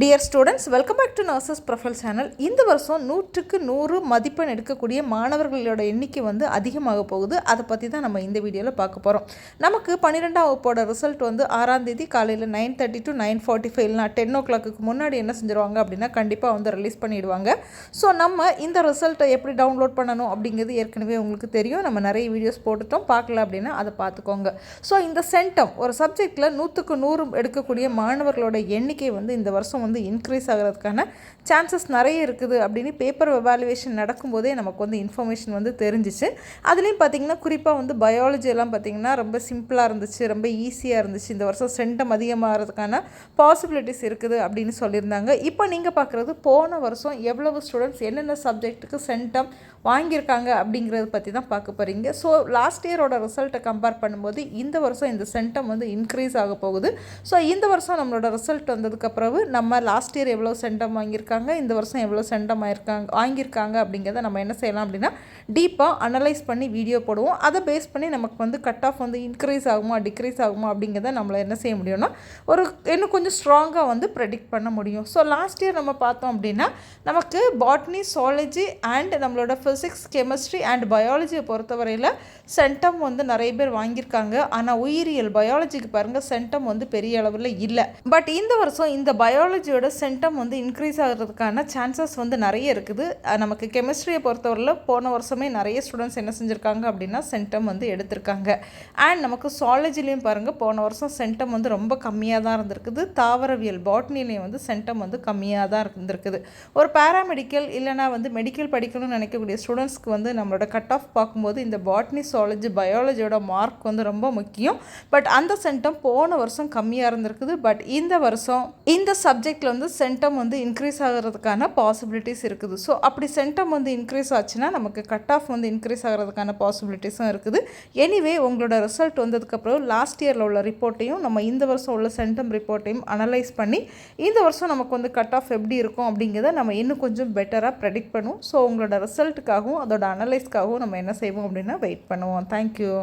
Dear students welcome back to nurses profile channel இந்த வருஷம் நூற்றுக்கு நூறு மதிப்பெண் எடுக்கக்கூடிய மாணவர்களோட எண்ணிக்கை வந்து அதிகமாக போகுது. அதை பற்றி தான் நம்ம இந்த வீடியோவில் பார்க்க போகிறோம் நமக்கு பன்னிரெண்டாம் வகுப்போட ரிசல்ட் வந்து ஆறாம் தேதி காலையில் nine thirty to nine forty five இல்லைனா டென் ஓ கிளாக்கு முன்னாடி என்ன செஞ்சுருவாங்க அப்படின்னா கண்டிப்பாக வந்து ரிலீஸ் பண்ணிடுவாங்க. ஸோ நம்ம இந்த ரிசல்ட்டை எப்படி டவுன்லோட் பண்ணணும் அப்படிங்கிறது ஏற்கனவே உங்களுக்கு தெரியும். நம்ம நிறைய வீடியோஸ் போட்டுட்டோம். பார்க்கல அப்படின்னா அதை பார்த்துக்கோங்க. ஸோ இந்த சென்டம் ஒரு சப்ஜெக்டில் நூற்றுக்கு நூறு எடுக்கக்கூடிய மாணவர்களோட எண்ணிக்கை வந்து இந்த வருஷம் வந்து இன்க்ரீஸ் ஆகிறதுக்கான சான்சஸ் நிறைய இருக்குது அப்படின்னு பேப்பர் எவாலுவேஷன் நடக்கும்போதே நமக்கு வந்து இன்ஃபர்மேஷன் வந்து தெரிஞ்சிச்சு. அதுலேயும் பார்த்திங்கன்னா குறிப்பாக வந்து பயாலஜி எல்லாம் பார்த்திங்கன்னா ரொம்ப சிம்பிளாக இருந்துச்சு ரொம்ப ஈஸியாக இருந்துச்சு. இந்த வருஷம் சென்டம் அதிகமாகிறதுக்கான பாசிபிலிட்டிஸ் இருக்குது அப்படின்னு சொல்லியிருந்தாங்க. இப்போ நீங்கள் பார்க்குறது போன வருஷம் எவ்வளவு ஸ்டூடெண்ட்ஸ் என்னென்ன சப்ஜெக்ட்டுக்கு சென்டம் வாங்கியிருக்காங்க அப்படிங்கிறத பற்றி தான் பார்க்க போகிறீங்க ஸோ லாஸ்ட் இயரோட ரிசல்ட்டை கம்பேர் பண்ணும்போது இந்த வருஷம் இந்த சென்டம் வந்து இன்க்ரீஸ் ஆக போகுது. ஸோ இந்த வருஷம் நம்மளோட ரிசல்ட் வந்ததுக்கப்புறம் நம்ம லாஸ்ட் இயர் எவ்வளோ சென்டம் வாங்கியிருக்காங்க இந்த வருஷம் எவ்வளோ சென்டம் ஆயிருக்காங்க வாங்கியிருக்காங்க அப்படிங்கிறத நம்ம என்ன செய்யலாம் அப்படின்னா டீப்பாக அனலைஸ் பண்ணி வீடியோ போடுவோம். அதை பேஸ் பண்ணி நமக்கு வந்து கட் ஆஃப் வந்து இன்க்ரீஸ் ஆகுமா டிக்ரீஸ் ஆகுமா அப்படிங்கிறத நம்மளை என்ன செய்ய முடியும்னா ஒரு இன்னும் கொஞ்சம் ஸ்ட்ராங்காக வந்து ப்ரெடிக்ட் பண்ண முடியும். ஸோ லாஸ்ட் இயர் நம்ம பார்த்தோம் அப்படின்னா நமக்கு பாட்னி சாலஜி அண்ட் நம்மளோட ஃபிசிக்ஸ் கெமிஸ்ட்ரி அண்ட் பயாலஜியை பொறுத்தவரையில் சென்டம் வந்து நிறைய பேர் வாங்கியிருக்காங்க. ஆனால் உயிரியல் பயாலஜிக்கு பாருங்கள் சென்டம் வந்து பெரிய அளவில் இல்லை. பட் இந்த வருஷம் இந்த பயாலஜி பயாலஜியோட சென்டம் வந்து இன்க்ரீஸ் ஆகிறதுக்கான சான்சஸ் வந்து நிறைய இருக்குது. நமக்கு கெமிஸ்ட்ரியை பொறுத்தவரையில் போன வருஷமே நிறைய ஸ்டூடெண்ட்ஸ் என்ன செஞ்சுருக்காங்க அப்படின்னா சென்டம் வந்து எடுத்திருக்காங்க. அண்ட் நமக்கு சுவாலஜிலையும் பாருங்கள் போன வருஷம் சென்டம் வந்து ரொம்ப கம்மியாக தான் இருந்திருக்குது. தாவரவியல் பாட்னிலையும் வந்து சென்டம் வந்து கம்மியாக தான் இருந்திருக்குது. ஒரு பேராமெடிக்கல் இல்லைனா வந்து மெடிக்கல் படிக்கணும்னு நினைக்கக்கூடிய ஸ்டூடெண்ட்ஸ்க்கு வந்து நம்மளோட கட் ஆஃப் பார்க்கும்போது இந்த பாட்னி சுவாலஜி பயாலஜியோட மார்க் வந்து ரொம்ப முக்கியம். பட் அந்த சென்டம் போன வருஷம் கம்மியாக இருந்திருக்குது. பட் இந்த வருஷம் இந்த சப்ஜெக்ட் சப்ஜெக்டில் வந்து சென்டம் வந்து இன்க்ரீஸ் ஆகிறதுக்கான பாசிபிலிட்டிஸ் இருக்குது. ஸோ அப்படி சென்டம் வந்து இன்க்ரீஸ் ஆச்சுன்னா நமக்கு கட் ஆஃப் வந்து இன்க்ரீஸ் ஆகிறதுக்கான பாசிபிலிட்டிஸும் இருக்குது. எனிவே உங்களோட ரிசல்ட் வந்ததுக்கப்புறம் லாஸ்ட் இயரில் உள்ள ரிப்போர்ட்டையும் நம்ம இந்த வருஷம் உள்ள சென்டம் ரிப்போர்ட்டையும் அனலைஸ் பண்ணி இந்த வருஷம் நமக்கு வந்து கட் ஆஃப் எப்படி இருக்கும் அப்படிங்கிறத நம்ம இன்னும் கொஞ்சம் பெட்டராக ப்ரெடிக்ட் பண்ணுவோம். ஸோ உங்களோட ரிசல்ட்டுக்காகவும் அதோட அனலைஸ்க்காகவும் நம்ம என்ன செய்வோம் அப்படின்னா வெயிட் பண்ணுவோம். தேங்க்யூ